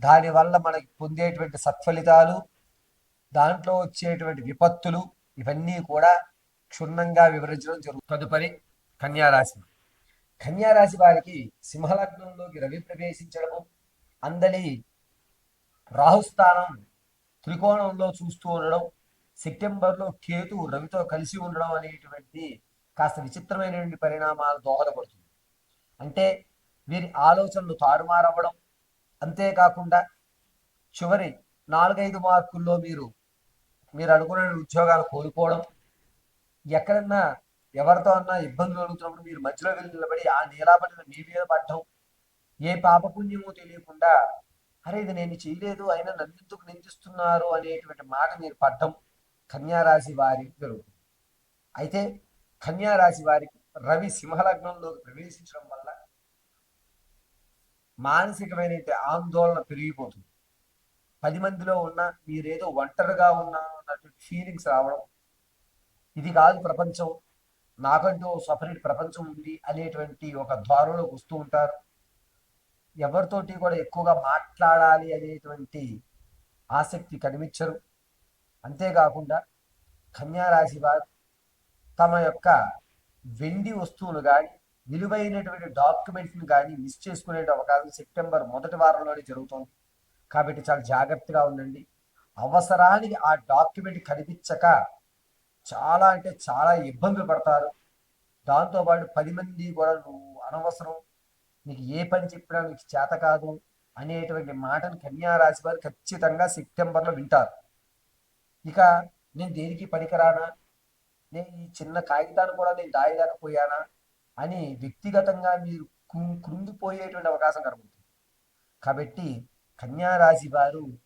దానివల్ల మనకి పొందేటువంటి సత్ఫలితాలు దాంట్లో వచ్చేటువంటి విపత్తులు ఇవన్నీ కూడా క్షుణ్ణంగా వివరించడం జరుగుతుంది. తదుపరి కన్యారాశి. కన్యారాశి వారికి సింహలగ్నంలోకి రవి ప్రవేశించడము అందలి రాహుస్థానం త్రికోణంలో చూస్తూ ఉండడం సెప్టెంబర్లో కేతు రవితో కలిసి ఉండడం అనేటువంటి కాస్త విచిత్రమైనటువంటి పరిణామాలు దోహదపడుతుంది. అంటే వీరి ఆలోచనలు తారుమారవ్వడం అంతేకాకుండా చివరి నాలుగైదు మార్కుల్లో మీరు మీరు అనుకున్న ఉద్యోగాలు కోల్పోవడం ఎక్కడన్నా ఎవరితో అన్నా ఇబ్బందులు కలుగుతున్నప్పుడు మీరు మధ్యలో వెళ్ళి నిలబడి ఆ నీలాపడిన మీ మీద పడ్డం ఏ పాపపుణ్యమో తెలియకుండా అరే ఇది నేను చేయలేదు అయినా నన్నెందుకు నిందిస్తున్నారు? అనేటువంటి మాట మీరు పడ్డం కన్యారాశి వారికి జరుగుతుంది. అయితే కన్యారాశి వారికి రవి సింహలగ్నంలోకి ప్రవేశించడం వల్ల మానసికమైన ఆందోళన పెరిగిపోతుంది. పది మందిలో ఉన్న మీరేదో ఒంటరిగా ఉన్నా అన్నటువంటి ఫీలింగ్స్ రావడం ఇది కాదు ప్రపంచం నాకంటూ సపరేట్ ప్రపంచం ఉంది అనేటువంటి ఒక ద్వారంలోకి వస్తూ ఉంటారు. ఎవరితోటి కూడా ఎక్కువగా మాట్లాడాలి అనేటువంటి ఆసక్తి కనిపించరు. అంతేకాకుండా కన్యారాశి వారు తమ యొక్క వెండి వస్తువులు కానీ విలువైనటువంటి డాక్యుమెంట్స్ని కానీ మిస్ చేసుకునే అవకాశం సెప్టెంబర్ మొదటి వారంలోనే జరుగుతుంది. కాబట్టి చాలా జాగ్రత్తగా ఉండండి. అవసరానికి ఆ డాక్యుమెంట్ కనిపించక చాలా అంటే చాలా ఇబ్బందులు పడతారు. దాంతోపాటు పది మంది కూడా నువ్వు అనవసరం నీకు ఏ పని చెప్పినా నీకు చేత కాదు అనేటువంటి మాటను కన్యారాశి వారు ఖచ్చితంగా సెప్టెంబర్లో వింటారు. ఇక నేను దేనికి పనికిరానా? నేను ఈ చిన్న కాగితాన్ని కూడా నేను దాయలేకపోయానా అని వ్యక్తిగతంగా మీరు కృంగిపోయేటువంటి అవకాశం కనబడుతుంది. కాబట్టి కన్యా రాశి వారు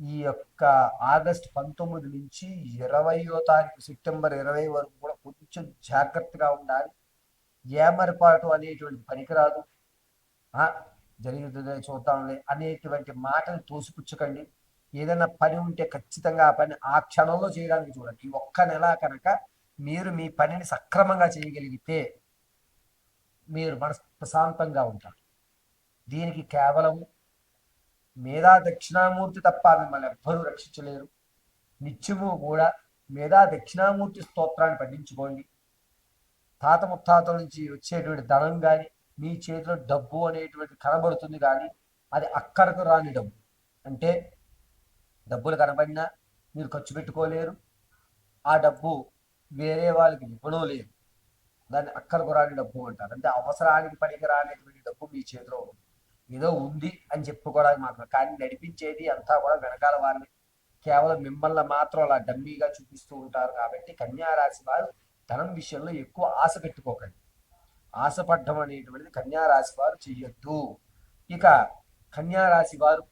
ఈ యొక్క ఆగస్ట్ పంతొమ్మిది నుంచి ఇరవయో తారీఖు సెప్టెంబర్ ఇరవై వరకు కూడా కొంచెం జాగ్రత్తగా ఉండాలి. ఏమరపాటు అనేటువంటి పనికిరాదు. ఆ, చూద్దాంలే అనేటువంటి మాటలు తోసిపుచ్చకండి. ఏదైనా పని ఉంటే ఖచ్చితంగా ఆ పని ఆ క్షణంలో చేయడానికి చూడండి. ఈ ఒక్క నెల కనుక మీరు మీ పనిని సక్రమంగా చేయగలిగితే మీరు మనసు ప్రశాంతంగా ఉంటారు. దీనికి కేవలం మేధా దక్షిణామూర్తి తప్ప మిమ్మల్ని ఎవ్వరూ రక్షించలేరు. నిత్యము కూడా మేధా దక్షిణామూర్తి స్తోత్రాన్ని పఠించుకోండి తాత ముత్తాతల నుంచి వచ్చేటువంటి ధనం కానీ మీ చేతిలో డబ్బు అనేటువంటి కనబడుతుంది కానీ అది అక్కడకు రాని డబ్బు. అంటే డబ్బులు కనబడినా మీరు ఖర్చు పెట్టుకోలేరు. ఆ డబ్బు వేరే వాళ్ళకి ఇవ్వడం లేదు. దాన్ని అక్కలకు రాని డబ్బు అంటారు. అంటే అవసరానికి పనికి రానటువంటి డబ్బు మీ చేతిలో ఉంది ఏదో ఉంది అని చెప్పుకోవడానికి మాత్రం కానీ నడిపించేది అంతా కూడా వెనకాల వారిని కేవలం మిమ్మల్ని మాత్రం అలా డమ్మీగా చూపిస్తూ ఉంటారు కాబట్టి కన్యారాశి వారు ధనం విషయంలో ఎక్కువ ఆశ పెట్టుకోకండి. ఆశపడ్డం అనేటువంటిది కన్యారాశి వారు చెయ్యొద్దు. ఇక కన్యారాశి వారు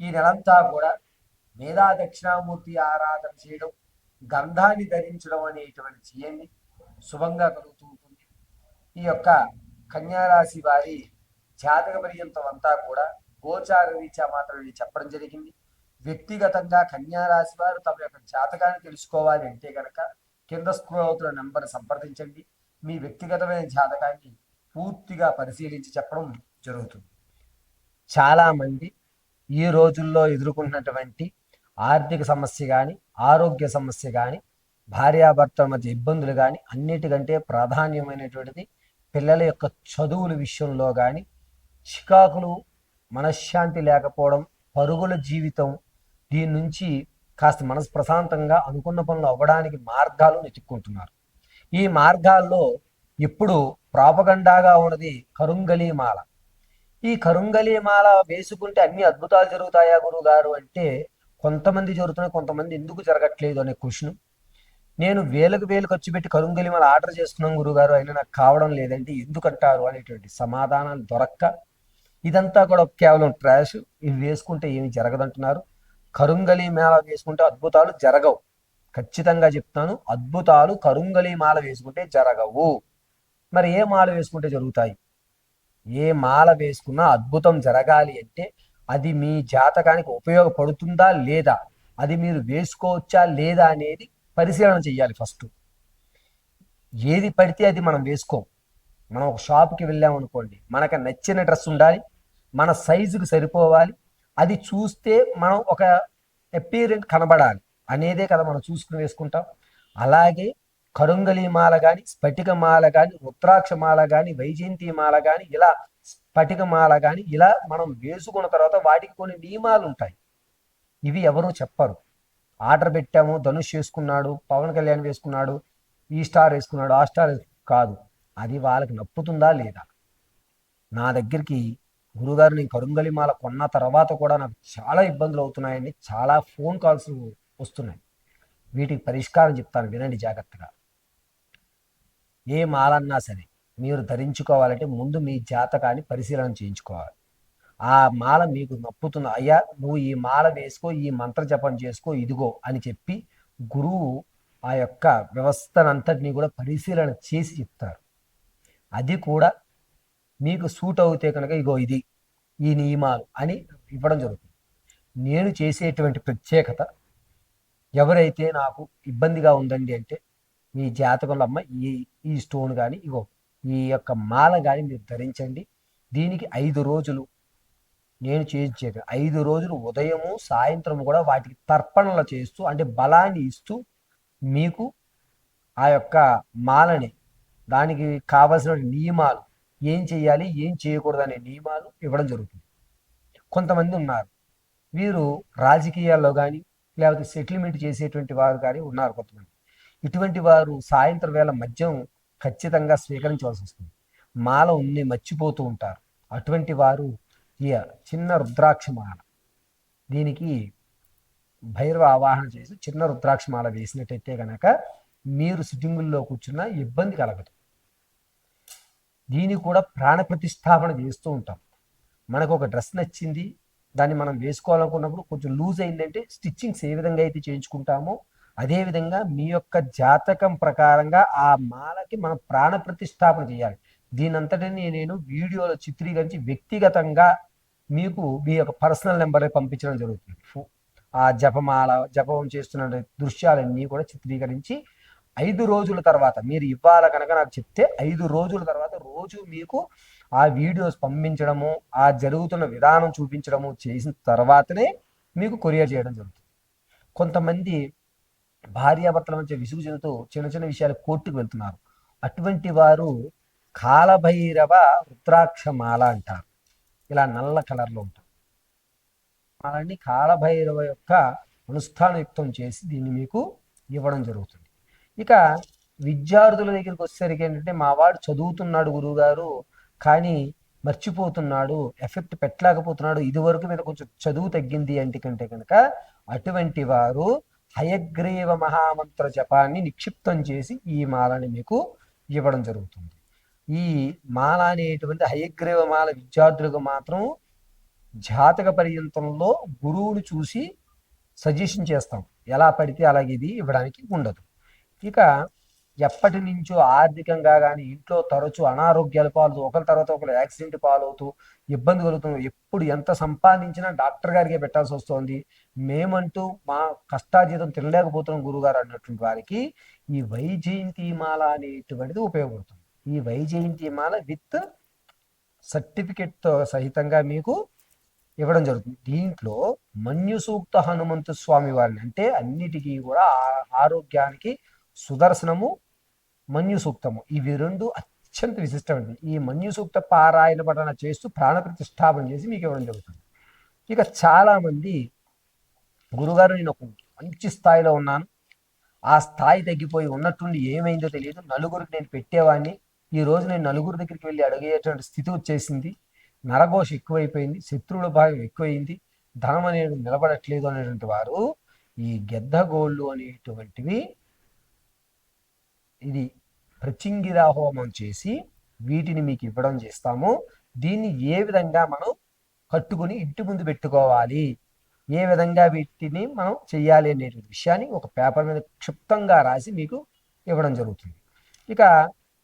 ఈ నెలంతా కూడా మేధా దక్షిణామూర్తి ఆరాధన చేయడం గంధాన్ని ధరించడం అనేటువంటి చేయండి. శుభంగా కలుగుతూ ఉంటుంది. ఈ యొక్క కన్యారాశి వారి జాతక పర్యంతం అంతా కూడా గోచార రీత్యా మాత్రమే చెప్పడం జరిగింది. వ్యక్తిగతంగా కన్యారాశి వారు తమ యొక్క జాతకాన్ని తెలుసుకోవాలి అంటే కనుక కింద స్క్రోల్ అవుతున్న నెంబర్ సంప్రదించండి. మీ వ్యక్తిగతమైన జాతకాన్ని పూర్తిగా పరిశీలించి చెప్పడం జరుగుతుంది. చాలామంది ఈ రోజుల్లో ఎదుర్కొంటున్నటువంటి ఆర్థిక సమస్య కానీ ఆరోగ్య సమస్య కానీ భార్యాభర్తల మధ్య ఇబ్బందులు కానీ అన్నిటికంటే ప్రాధాన్యమైనటువంటిది పిల్లల యొక్క చదువుల విషయంలో కానీ చికాకులు మనశ్శాంతి లేకపోవడం పరుగుల జీవితం దీని నుంచి కాస్త మనసు ప్రశాంతంగా అనుకున్న పనులు అవ్వడానికి మార్గాలు వెతుక్కుంటున్నారు. ఈ మార్గాల్లో ఇప్పుడు ప్రాపగండాగా ఉన్నది కరుంగలీమాల ఈ కరుంగలీమాల వేసుకుంటే అన్ని అద్భుతాలు జరుగుతాయా గురువు గారు అంటే కొంతమంది జరుగుతున్నాయి కొంతమంది ఎందుకు జరగట్లేదు అనే క్వశ్చన్. నేను వేలకు వేలు ఖర్చు పెట్టి కరుంగలి మాల ఆర్డర్ చేస్తున్నాం గురుగారు అయినా నాకు కావడం లేదంటే ఎందుకంటారు అనేటువంటి సమాధానాలు దొరక్క. ఇదంతా కూడా కేవలం ట్రాష్. ఇవి వేసుకుంటే ఏమి జరగదంటున్నారు. కరుంగలి మాల వేసుకుంటే అద్భుతాలు జరగవు. ఖచ్చితంగా చెప్తాను అద్భుతాలు కరుంగలి మాల వేసుకుంటే జరగవు. మరి ఏ మాల వేసుకుంటే జరుగుతాయి? ఏ మాల వేసుకున్నా అద్భుతం జరగాలి అంటే అది మీ జాతకానికి ఉపయోగపడుతుందా లేదా? అది మీరు వేసుకోవచ్చా లేదా అనేది పరిశీలన చెయ్యాలి ఫస్ట్. ఏది పడితే అది మనం వేసుకోం. మనం ఒక షాప్కి వెళ్ళామనుకోండి మనకు నచ్చిన డ్రెస్ ఉండాలి మన సైజుకి సరిపోవాలి అది చూస్తే మనం ఒక అపీరెంట్ కనబడాలి అనేదే కదా మనం చూసుకుని వేసుకుంటాం. అలాగే కరుంగలి మాల కానీ స్ఫటిక మాల కానీ రుద్రాక్ష మాల కానీ వైజయంతి మాల కానీ ఇలా స్ఫటిక మాల కానీ ఇలా మనం వేసుకున్న తర్వాత వాటికి కొన్ని నియమాలు ఉంటాయి. ఇవి ఎవరు చెప్పరు. ఆర్డర్ పెట్టాము ధనుష్ వేసుకున్నాడు పవన్ కళ్యాణ్ వేసుకున్నాడు ఈ స్టార్ వేసుకున్నాడు ఆ స్టార్ కాదు. అది వాళ్ళకి నప్పుతుందా లేదా? నా దగ్గరికి గురుగారు నేను కరుంగలిమాల కొన్న తర్వాత కూడా నాకు చాలా ఇబ్బందులు అవుతున్నాయని చాలా ఫోన్ కాల్స్ వస్తున్నాయి. వీటికి పరిష్కారం చెప్తాను వినండి జాగ్రత్తగా. ఏ మాలన్నా సరే మీరు ధరించుకోవాలంటే ముందు మీ జాతకాన్ని పరిశీలన చేయించుకోవాలి. ఆ మాల మీకు నప్పుతున్న అయ్యా నువ్వు ఈ మాల వేసుకో ఈ మంత్ర జపం చేసుకో ఇదిగో అని చెప్పి గురువు ఆ యొక్క వ్యవస్థనంతటినీ కూడా పరిశీలన చేసి చెప్తారు. అది కూడా మీకు సూట్ అవుతే కనుక ఇగో ఇది ఈ నియమాలు అని ఇవ్వడం జరుగుతుంది. నేను చేసేటువంటి ప్రత్యేకత ఎవరైతే నాకు ఇబ్బందిగా ఉందండి అంటే మీ జాతకంలో అమ్మ ఈ ఈ స్టోన్ కానీ ఇగో ఈ యొక్క మాల కానీ మీరు ధరించండి. దీనికి ఐదు రోజులు నేను చేయించాక ఐదు రోజులు ఉదయము సాయంత్రం కూడా వాటికి తర్పణలు చేస్తూ అంటే బలాన్ని ఇస్తూ మీకు ఆ యొక్క మాలని దానికి కావలసిన నియమాలు ఏం చేయాలి ఏం చేయకూడదు అనే నియమాలు ఇవ్వడం జరుగుతుంది. కొంతమంది ఉన్నారు. వీరు రాజకీయాల్లో కానీ లేకపోతే సెటిల్మెంట్ చేసేటువంటి వారు కానీ ఉన్నారు కొంతమంది. ఇటువంటి వారు సాయంత్రం వేళ మద్యం ఖచ్చితంగా స్వీకరించవలసి వస్తుంది. మాల ఉన్ని మర్చిపోతూ ఉంటారు. అటువంటి వారు ఈ చిన్న రుద్రాక్షమాల. దీనికి భైరవ ఆవాహన చేసి చిన్న రుద్రాక్ష మాల వేసినట్టయితే కనుక మీరు సిట్టింగుల్లో కూర్చున్న ఇబ్బంది కలగదు. దీన్ని కూడా ప్రాణ ప్రతిష్టాపన చేస్తూ ఉంటాం. మనకు ఒక డ్రెస్ నచ్చింది దాన్ని మనం వేసుకోవాలనుకున్నప్పుడు కొంచెం లూజ్ అయిందంటే స్టిచ్చింగ్స్ ఏ విధంగా అయితే చేయించుకుంటామో అదేవిధంగా మీ యొక్క జాతకం ప్రకారంగా ఆ మాలకి మనం ప్రాణ ప్రతిష్టాపన చేయాలి. దీనంతటిని నేను వీడియోలో చిత్రీకరించి వ్యక్తిగతంగా మీకు మీ యొక్క పర్సనల్ నెంబర్ పంపించడం జరుగుతుంది. ఆ జపమాల జపం చేస్తున్న దృశ్యాలన్నీ కూడా చిత్రీకరించి ఐదు రోజుల తర్వాత మీరు ఇవ్వాల కనుక నాకు చెప్తే ఐదు రోజుల తర్వాత రోజు మీకు ఆ వీడియోస్ పంపించడము ఆ జరుగుతున్న విధానం చూపించడము చేసిన తర్వాతనే మీకు కొరియర్ చేయడం జరుగుతుంది. కొంతమంది భార్యాభర్తల మధ్య విసుగు చెందుతూ చిన్న చిన్న విషయాలు కోర్టుకు వెళ్తున్నారు. అటువంటి వారు కాలభైరవ రుద్రాక్ష మాల అంటారు. ఇలా నల్ల కలర్లో ఉంటుంది అలాంటి కాలభైరవ యొక్క అనుష్ఠానయుక్తం చేసి దీన్ని మీకు ఇవ్వడం జరుగుతుంది. ఇక విద్యార్థుల దగ్గరికి వచ్చేసరికి ఏంటంటే మా వాడు చదువుతున్నాడు గురువుగారు కానీ మర్చిపోతున్నాడు ఎఫెక్ట్ పెట్టలేకపోతున్నాడు ఇదివరకు మీద కొంచెం చదువు తగ్గింది అంటే కంటే కనుక అటువంటి వారు హయగ్రీవ మహామంత్ర జపాన్ని నిక్షిప్తం చేసి ఈ మాలని మీకు ఇవ్వడం జరుగుతుంది. ఈ మాల అనేటువంటి హయగ్రీవ మాల విద్యార్థులకు మాత్రం జాతక పర్యంతంలో గురువును చూసి సజెషన్ చేస్తాం. ఎలా పడితే అలాగే ఇది ఇవ్వడానికి ఉండదు. ఇక ఎప్పటి నుంచో ఆర్థికంగా కానీ ఇంట్లో తరచూ అనారోగ్యాలు పాలు ఒకరి తర్వాత ఒకరు యాక్సిడెంట్ పాలవుతూ ఇబ్బంది కలుగుతుంది ఎప్పుడు ఎంత సంపాదించినా డాక్టర్ గారికే పెట్టాల్సి వస్తుంది. మేమంటూ మా కష్టాజీతం తినలేకపోతున్నాం గురుగారు అన్నటువంటి వారికి ఈ వైజయంతి మాల అనేటువంటిది ఉపయోగపడుతుంది. ఈ వైజయంతి మాల విత్ సర్టిఫికెట్తో సహితంగా మీకు ఇవ్వడం జరుగుతుంది. దీంట్లో మన్యు సూక్త హనుమంతు స్వామి వారిని అంటే అన్నిటికీ కూడా ఆ- ఆరోగ్యానికి సుదర్శనము మన్యు సూక్తము. ఇవి రెండు అత్యంత విశిష్టమైనవి. ఈ మన్యు సూక్త పారాయణ పఠన చేస్తూ ప్రాణ ప్రతిష్టాపన చేసి మీకు ఇవ్వడం జరుగుతుంది. ఇక చాలామంది గురుగారు నేను ఒక మంచి స్థాయిలో ఉన్నాను. ఆ స్థాయి తగ్గిపోయి ఉన్నట్టుండి ఏమైందో తెలియదు. నలుగురికి నేను పెట్టేవాడిని. ఈ రోజు నేను నలుగురు దగ్గరికి వెళ్ళి అడిగేటువంటి స్థితి వచ్చేసింది. నరఘోష ఎక్కువైపోయింది. శత్రువుల భాగం ఎక్కువైంది. ధనం అనేది నిలబడట్లేదు అనేటువంటి వారు ఈ గెద్దగోళ్ళు అనేటువంటివి ఇది ప్రచింగిరా హోమం చేసి వీటిని మీకు ఇవ్వడం చేస్తాము. దీన్ని ఏ విధంగా మనం కట్టుకుని ఇంటి ముందు పెట్టుకోవాలి? ఏ విధంగా వీటిని మనం చేయాలి అనేటువంటి విషయాన్ని ఒక పేపర్ మీద క్షిప్తంగా రాసి మీకు ఇవ్వడం జరుగుతుంది. ఇక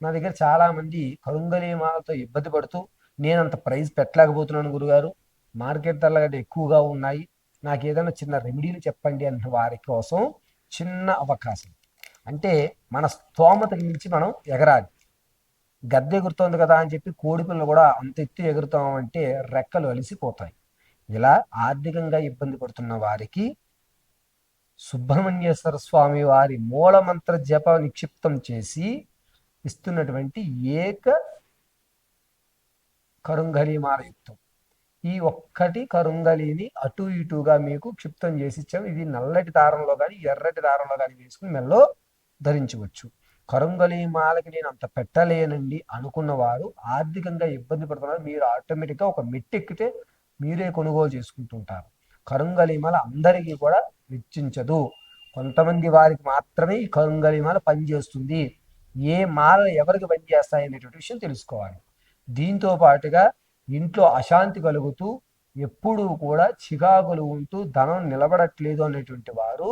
నా దగ్గర చాలామంది కరుంగలి మాలతో ఇబ్బంది పడుతూ నేను అంత ప్రైస్ పెట్టలేకపోతున్నాను గురుగారు. మార్కెట్ ధరలు ఎక్కువగా ఉన్నాయి. నాకు ఏదైనా చిన్న రెమెడీలు చెప్పండి అన్న వారి కోసం చిన్న అవకాశం. అంటే మన స్తోమతకి మించి మనం ఎగరాలి. గద్దె ఎగురుతోంది కదా అని చెప్పి కోడి పిల్లలు కూడా అంత ఎత్తు ఎగురుతామంటే రెక్కలు అలిసిపోతాయి. ఇలా ఆర్థికంగా ఇబ్బంది పడుతున్న వారికి సుబ్రహ్మణ్యేశ్వర స్వామి వారి మూలమంత్ర జప నిక్షిప్తం చేసి ఇస్తున్నటువంటి ఏక కరుంగలిమాల యుక్తం ఈ ఒక్కటి కరుంగలిని అటు ఇటుగా మీకు క్షిప్తం చేసి ఇచ్చాం. ఇది నల్లటి దారంలో కానీ ఎర్రటి దారంలో కానీ వేసుకుని మెల్లో ధరించవచ్చు. కరుంగలి మాలకి నేను అంత పెట్టలేనండి అనుకున్న వారు ఆర్థికంగా ఇబ్బంది పడుతున్నారు. మీరు ఆటోమేటిక్గా ఒక మెట్టెక్కితే మీరే కొనుగోలు చేసుకుంటుంటారు కరుంగలిమాల అందరికీ కూడా వెచ్చించదు. కొంతమంది వారికి మాత్రమే ఈ కరుంగలిమాల పనిచేస్తుంది. ఏ మాల ఎవరికి పనిచేస్తాయి అనేటువంటి విషయం తెలుసుకోవాలి. దీంతో పాటుగా ఇంట్లో అశాంతి కలుగుతూ ఎప్పుడూ కూడా చికాకులు ఉంటూ ధనం నిలబడట్లేదు అనేటువంటి వారు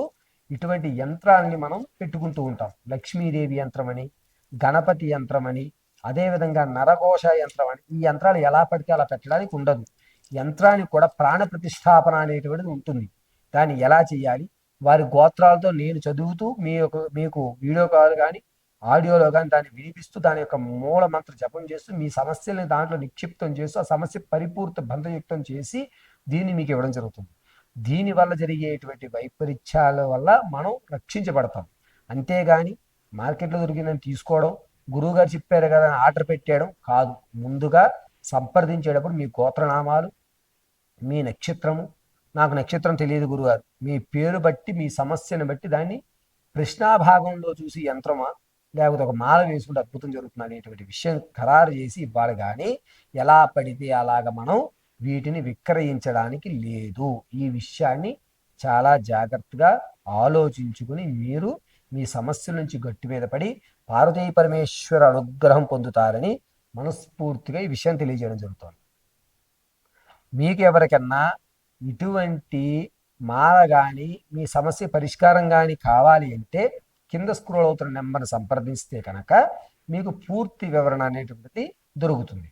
ఇటువంటి యంత్రాలని మనం పెట్టుకుంటూ ఉంటాం. లక్ష్మీదేవి యంత్రం అని గణపతి యంత్రం అని అదేవిధంగా నరఘోష యంత్రం అని ఈ యంత్రాలు ఎలా పడితే అలా పెట్టడానికి ఉండదు. యంత్రానికి కూడా ప్రాణ ప్రతిష్టాపన అనేటువంటిది ఉంటుంది. దాన్ని ఎలా చేయాలి? వారి గోత్రాలతో నేను చదువుతూ మీ యొక్క మీకు వీడియో కాల్ కానీ ఆడియోలో కానీ దాన్ని వినిపిస్తూ దాని యొక్క మూల మంత్ర జపం చేస్తూ మీ సమస్యల్ని దాంట్లో నిక్షిప్తం చేస్తూ ఆ సమస్య పరిపూర్త బంధయుక్తం చేసి దీన్ని మీకు ఇవ్వడం జరుగుతుంది. దీని వల్ల జరిగేటువంటి వైపరీత్యాల వల్ల మనం రక్షించబడతాం. అంతేగాని మార్కెట్లో దొరికిందని తీసుకోవడం గురువుగారు చెప్పారు కదా అని ఆర్డర్ పెట్టేయడం కాదు. ముందుగా సంప్రదించేటప్పుడు మీ గోత్రనామాలు మీ నక్షత్రము నాకు నక్షత్రం తెలియదు గురుగారు మీ పేరు బట్టి మీ సమస్యను బట్టి దాన్ని కృష్ణాభాగంలో చూసి యంత్రమా? లేకపోతే ఒక మాల వేసుకుంటే అద్భుతం జరుగుతుంది అనేటువంటి విషయం ఖరారు చేసి ఇవ్వాలి కానీ ఎలా పడితే అలాగ మనం వీటిని విక్రయించడానికి లేదు. ఈ విషయాన్ని చాలా జాగ్రత్తగా ఆలోచించుకుని మీరు మీ సమస్యల నుంచి గట్టి మీద పడి పార్వతీ పరమేశ్వర అనుగ్రహం పొందుతారని మనస్ఫూర్తిగా ఈ విషయం తెలియజేయడం జరుగుతుంది. మీకు ఎవరికన్నా ఇటువంటి మాల కానీ మీ సమస్య పరిష్కారం కానీ కావాలి అంటే కింద స్క్రోల్ అవుతున్న నెంబర్ని సంప్రదిస్తే కనుక మీకు పూర్తి వివరణ అనేటువంటిది దొరుకుతుంది.